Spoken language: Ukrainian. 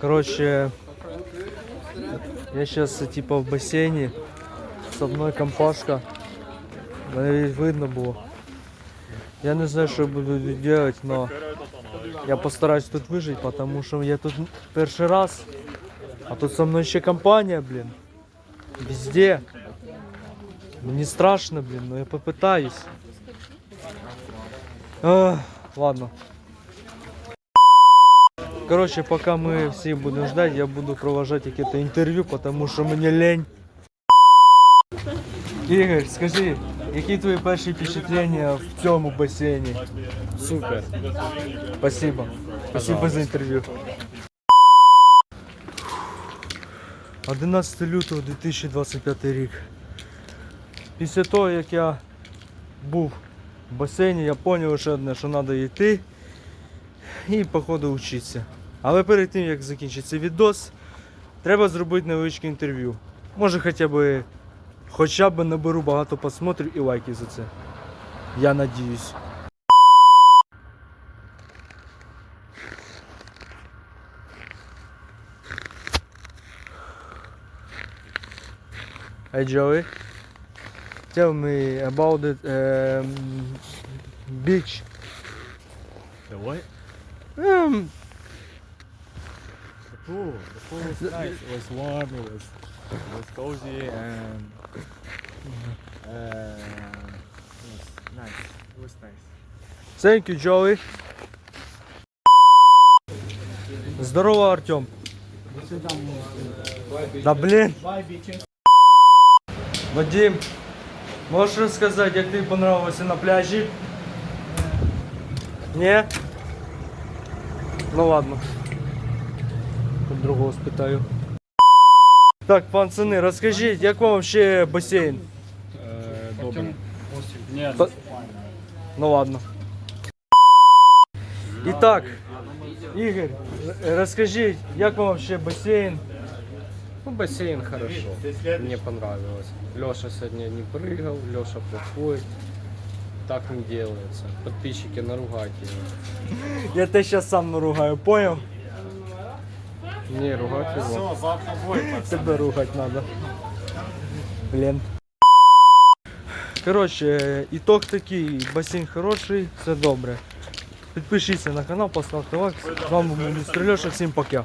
Короче, я сейчас типа в бассейне. Со мной компашка. Мене видно було. Я не знаю, я буду делать, но я постараюсь тут выжить, потому что я тут перший раз. А тут со мной еще компания, блин. Везде. Мне страшно, блин, но я попытаюсь. Ах, ладно. Короче, пока мы все будем ждать, я буду провожать какие-то интервью, потому что мне лень. Ігор, скажи, які твої перші впечатлення в цьому басейні? Супер. Спасибо. Спасибо за інтерв'ю. 11 лютого 2025 рік. Після того, як я був в басейні, я зрозумів ще одне, що треба йти і походу вчитися. Але перед тим як закінчиться відос, треба зробити невеличке інтерв'ю. Може хоча б хоча б наберу багато просмотрів і лайків за це. Я надіюсь. Hey Joey, tell me about the um, beach. The what? Um, The pool. The pool was nice. It was warm. It was it was cozy and uh, it was nice. It was nice. thank you, Joey. Здорово, Артем. Да блин. Вадим, можешь рассказать, как ты понравился на пляже? Не? Ну ладно. Тут другого спитаю. Так, пацаны, расскажите, як вам вообще бассейн? Добре. Ні, Та- Ну ладно. Итак, Игорь, р- расскажи, як вам вообще бассейн? Ну, бассейн хорошо. Мне понравилось. Леша сегодня не прыгал, Леша плохой. Так не делается. Подписчики наругать его. Я тебя сейчас сам наругаю, понял? Не, ругать его. завтра бой. Тебе ругать надо. Блин. Короче, итог такий, басейн хороший, все добре. Підпишіться на канал, поставте лайк. З вами був Леша, всім пока.